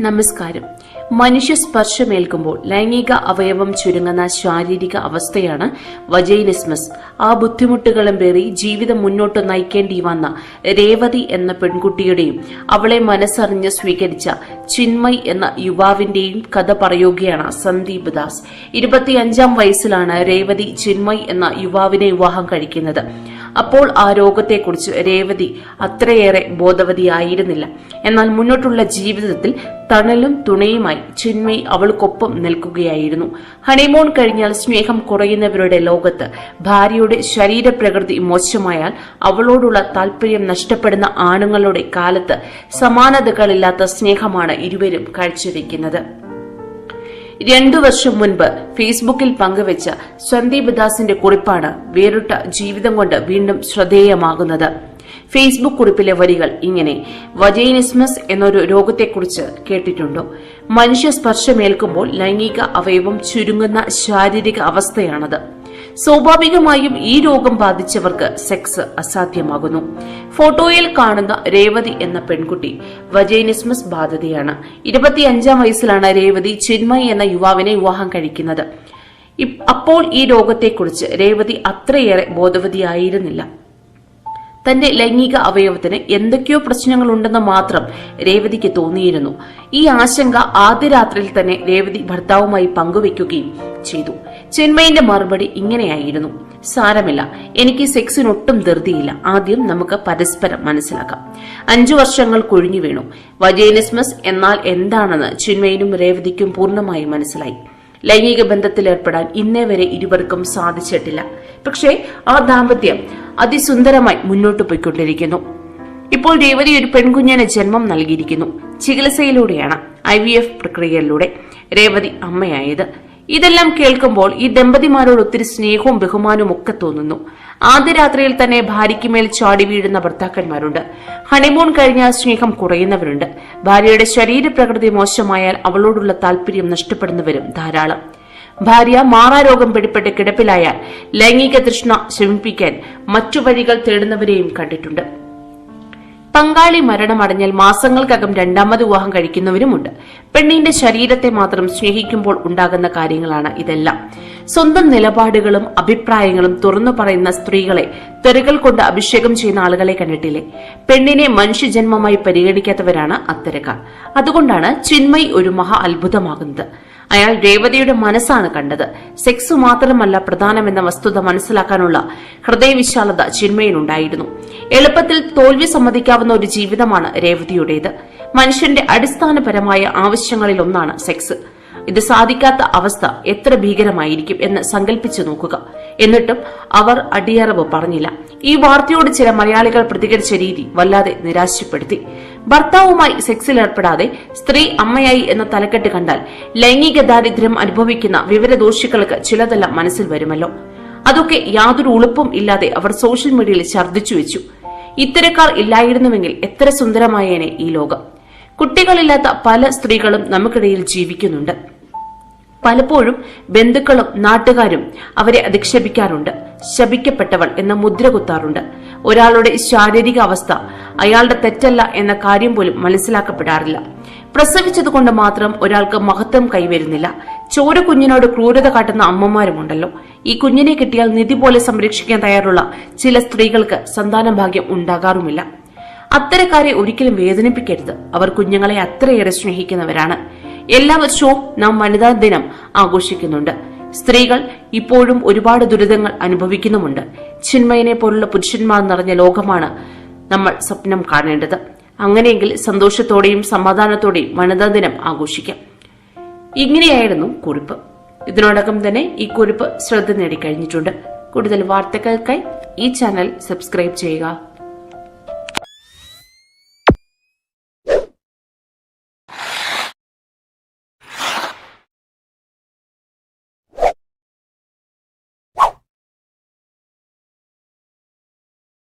നമസ്കാരം. മനുഷ്യ സ്പർശമേൽക്കുമ്പോൾ ലൈംഗിക അവയവം ചുരുങ്ങുന്ന ശാരീരിക അവസ്ഥയാണ് വജൈനിസ്മസ്. ആ ബുദ്ധിമുട്ടുകളും പേറി ജീവിതം മുന്നോട്ട് നയിക്കേണ്ടി വന്ന രേവതി എന്ന പെൺകുട്ടിയുടെയും അവളെ മനസ്സറിഞ്ഞ് സ്വീകരിച്ച ചിന്മയ് എന്ന യുവാവിന്റെയും കഥ പറയുകയാണ് സന്ദീപ് ദാസ്. ഇരുപത്തിയഞ്ചാം വയസ്സിലാണ് രേവതി ചിന്മയ് എന്ന യുവാവിനെ വിവാഹം കഴിക്കുന്നത്. അപ്പോൾ ആ രോഗത്തെക്കുറിച്ച് രേവതി അത്രയേറെ ബോധവതിയായിരുന്നില്ല. എന്നാൽ മുന്നോട്ടുള്ള ജീവിതത്തിൽ തണലും തുണയുമായി ചിന്മയി അവൾക്കൊപ്പം നിൽക്കുകയായിരുന്നു. ഹണിമൂൺ കഴിഞ്ഞാൽ സ്നേഹം കുറയുന്നവരുടെ ലോകത്ത് ഭാര്യയുടെ ശരീരപ്രകൃതി മോശമായാൽ അവളോടുള്ള താല്പര്യം നഷ്ടപ്പെടുന്ന ആണുങ്ങളുടെ കാലത്ത് സമാനതകളില്ലാത്ത സ്നേഹമാണ് ഇരുവരും കാഴ്ചവെക്കുന്നത്. രണ്ടു വർഷം മുൻപ് ഫേസ്ബുക്കിൽ പങ്കുവച്ച സന്ദീപ് ദാസിന്റെ കുറിപ്പാണ് വേറിട്ട ജീവിതം കൊണ്ട് വീണ്ടും ശ്രദ്ധേയമാകുന്നത്. ഫേസ്ബുക്ക് കുറിപ്പിലെ വരികൾ ഇങ്ങനെ വജൈനിസ്മസ് എന്നൊരു രോഗത്തെക്കുറിച്ച് കേട്ടിട്ടുണ്ടോ. മനുഷ്യ സ്പർശമേൽക്കുമ്പോൾ ലൈംഗിക അവയവം ചുരുങ്ങുന്ന ശാരീരിക അവസ്ഥയാണത്. സ്വാഭാവികമായും ഈ രോഗം ബാധിച്ചവർക്ക് സെക്സ് അസാധ്യമാകുന്നു. ഫോട്ടോയിൽ കാണുന്ന രേവതി എന്ന പെൺകുട്ടി വജൈനിസ്മസ് ബാധിതയാണ്. ഇരുപത്തിയഞ്ചാം വയസ്സിലാണ് രേവതി ചിന്മയി എന്ന യുവാവിനെ വിവാഹം കഴിക്കുന്നത്. അപ്പോൾ ഈ രോഗത്തെക്കുറിച്ച് രേവതി അത്രയേറെ ബോധവതിയായിരുന്നില്ല. തന്റെ ലൈംഗിക അവയവത്തിന് എന്തൊക്കെയോ പ്രശ്നങ്ങളുണ്ടെന്ന് മാത്രം രേവതിക്ക് തോന്നിയിരുന്നു. ഈ ആശങ്ക ആദ്യ രാത്രിയിൽ തന്നെ രേവതി ഭർത്താവുമായി പങ്കുവെക്കുകയും ചെയ്തു. ചിന്മയിന്റെ മറുപടി ഇങ്ങനെയായിരുന്നു. സാരമില്ല എനിക്ക് സെക്സിനൊട്ടും ധൃതിയില്ല. ആദ്യം നമുക്ക് പരസ്പരം മനസ്സിലാക്കാം. അഞ്ചു വർഷങ്ങൾ കൊഴിഞ്ഞു വീണു. വജേനിസ്മസ് എന്നാൽ എന്താണെന്ന് ചിന്മയിനും രേവതിക്കും പൂർണമായി മനസ്സിലായി. ലൈംഗിക ബന്ധത്തിൽ ഏർപ്പെടാൻ ഇന്നേ വരെ ഇരുവർക്കും സാധിച്ചിട്ടില്ല. പക്ഷേ ആ ദാമ്പത്യം അതിസുന്ദരമായി മുന്നോട്ട് പോയിക്കൊണ്ടിരിക്കുന്നു. ഇപ്പോൾ രേവതി ഒരു പെൺകുഞ്ഞിന് ജന്മം നൽകിയിരിക്കുന്നു. ചികിത്സയിലൂടെയാണ് ഐ വി എഫ് പ്രക്രിയയിലൂടെ രേവതി അമ്മയായത്. ഇതെല്ലാം കേൾക്കുമ്പോൾ ഈ ദമ്പതിമാരോട് ഒത്തിരി സ്നേഹവും ബഹുമാനവും ഒക്കെ തോന്നുന്നു. ആദ്യ രാത്രിയിൽ തന്നെ ഭാര്യയ്ക്ക് മേൽ ചാടി വീഴുന്ന ഭർത്താക്കന്മാരുണ്ട്. ഹണിമൂൺ കഴിഞ്ഞ സ്നേഹം കുറയുന്നവരുണ്ട്. ഭാര്യയുടെ ശരീരപ്രകൃതി മോശമായാൽ അവളോടുള്ള താല്പര്യം നഷ്ടപ്പെടുന്നവരും ധാരാളം. ഭാര്യ മാറാരോഗം പിടിപെട്ട് കിടപ്പിലായാൽ ലൈംഗിക തൃഷ്ണ ശമിപ്പിക്കാൻ മറ്റു വഴികൾ തേടുന്നവരെയും കണ്ടിട്ടുണ്ട്. പങ്കാളി മരണമടഞ്ഞാൽ മാസങ്ങൾക്കകം രണ്ടാമത് വിവാഹം കഴിക്കുന്നവരുമുണ്ട്. പെണ്ണിന്റെ ശരീരത്തെ മാത്രം സ്നേഹിക്കുമ്പോൾ ഉണ്ടാകുന്ന കാര്യങ്ങളാണ് ഇതെല്ലാം. സ്വന്തം നിലപാടുകളും അഭിപ്രായങ്ങളും തുറന്നു പറയുന്ന സ്ത്രീകളെ തെറികൾ കൊണ്ട് അഭിഷേകം ചെയ്യുന്ന ആളുകളെ കണ്ടിട്ടില്ലേ? പെണ്ണിനെ മനുഷ്യജന്മമായി പരിഗണിക്കാത്തവരാണ് അത്തരക്കാർ. അതുകൊണ്ടാണ് ചിന്മയ് ഒരു മഹാ അത്ഭുതമാകുന്നത്. അയാൾ രേവതിയുടെ മനസ്സാണ് കണ്ടത്. സെക്സ് മാത്രമല്ല പ്രധാനമെന്ന വസ്തുത മനസ്സിലാക്കാനുള്ള ഹൃദയവിശാലത ചിന്മയിലുണ്ടായിരുന്നു. എളുപ്പത്തിൽ തോൽവി സമ്മതിക്കാവുന്ന ഒരു ജീവിതമാണ് രേവതിയുടേത്. മനുഷ്യന്റെ അടിസ്ഥാനപരമായ ആവശ്യങ്ങളിലൊന്നാണ് സെക്സ്. ഇത് സാധിക്കാത്ത അവസ്ഥ എത്ര ഭീകരമായിരിക്കും എന്ന് സങ്കല്പിച്ചു നോക്കുക. എന്നിട്ടും അവർ അടിയറവ് പറഞ്ഞില്ല. ഈ വാർത്തയോട് ചില മലയാളികൾ പ്രതികരിച്ച രീതി വല്ലാതെ നിരാശപ്പെടുത്തി. ഭർത്താവുമായി സെക്സിൽ ഏർപ്പെടാതെ സ്ത്രീ അമ്മയായി എന്ന തലക്കെട്ട് കണ്ടാൽ ലൈംഗിക ദാരിദ്ര്യം അനുഭവിക്കുന്ന വിവരദോഷികൾക്ക് ചിലതെല്ലാം മനസ്സിൽ വരുമല്ലോ. അതൊക്കെ യാതൊരു ഉളുപ്പും ഇല്ലാതെ അവർ സോഷ്യൽ മീഡിയയിൽ ഛർദ്ദിച്ചു വെച്ചു. ഇത്തരക്കാർ ഇല്ലായിരുന്നുവെങ്കിൽ എത്ര സുന്ദരമായേനെ ഈ ലോകം. കുട്ടികളില്ലാത്ത പല സ്ത്രീകളും നമുക്കിടയിൽ ജീവിക്കുന്നുണ്ട്. പലപ്പോഴും ബന്ധുക്കളും നാട്ടുകാരും അവരെ അധിക്ഷേപിക്കാറുണ്ട്. ശപിക്കപ്പെട്ടവൾ എന്ന മുദ്ര കുത്താറുണ്ട്. ഒരാളുടെ ശാരീരിക അവസ്ഥ അയാളുടെ തെറ്റല്ല എന്ന കാര്യം പോലും മനസ്സിലാക്കപ്പെടാറില്ല. പ്രസവിച്ചതുകൊണ്ട് മാത്രം ഒരാൾക്ക് മഹത്വം കൈവരുന്നില്ല. ചോര കുഞ്ഞിനോട് ക്രൂരത കാട്ടുന്ന അമ്മമാരുമുണ്ടല്ലോ. ഈ കുഞ്ഞിനെ കിട്ടിയാൽ നിധി പോലെ സംരക്ഷിക്കാൻ തയ്യാറുള്ള ചില സ്ത്രീകൾക്ക് സന്താന ഭാഗ്യം ഉണ്ടാകാറുമില്ല. അത്തരക്കാരെ ഒരിക്കലും വേദനിപ്പിക്കരുത്. അവർ കുഞ്ഞുങ്ങളെ അത്രയേറെ സ്നേഹിക്കുന്നവരാണ്. എല്ലാ വർഷവും നാം വനിതാ ദിനം ആഘോഷിക്കുന്നുണ്ട്. സ്ത്രീകൾ ഇപ്പോഴും ഒരുപാട് ദുരിതങ്ങൾ അനുഭവിക്കുന്നുമുണ്ട്. ചിന്മയനെ പോലുള്ള പുരുഷന്മാർ നിറഞ്ഞ ലോകമാണ് നമ്മൾ സ്വപ്നം കാണേണ്ടത്. അങ്ങനെയെങ്കിൽ സന്തോഷത്തോടെയും സമാധാനത്തോടെയും വനിതാ ദിനം ആഘോഷിക്കാം. ഇങ്ങനെയായിരുന്നു കുറിപ്പ്. ഇതിനോടകം തന്നെ ഈ കുറിപ്പ് ശ്രദ്ധ നേടിക്കഴിഞ്ഞിട്ടുണ്ട്. കൂടുതൽ വാർത്തകൾക്കായി ഈ ചാനൽ സബ്സ്ക്രൈബ് ചെയ്യുക.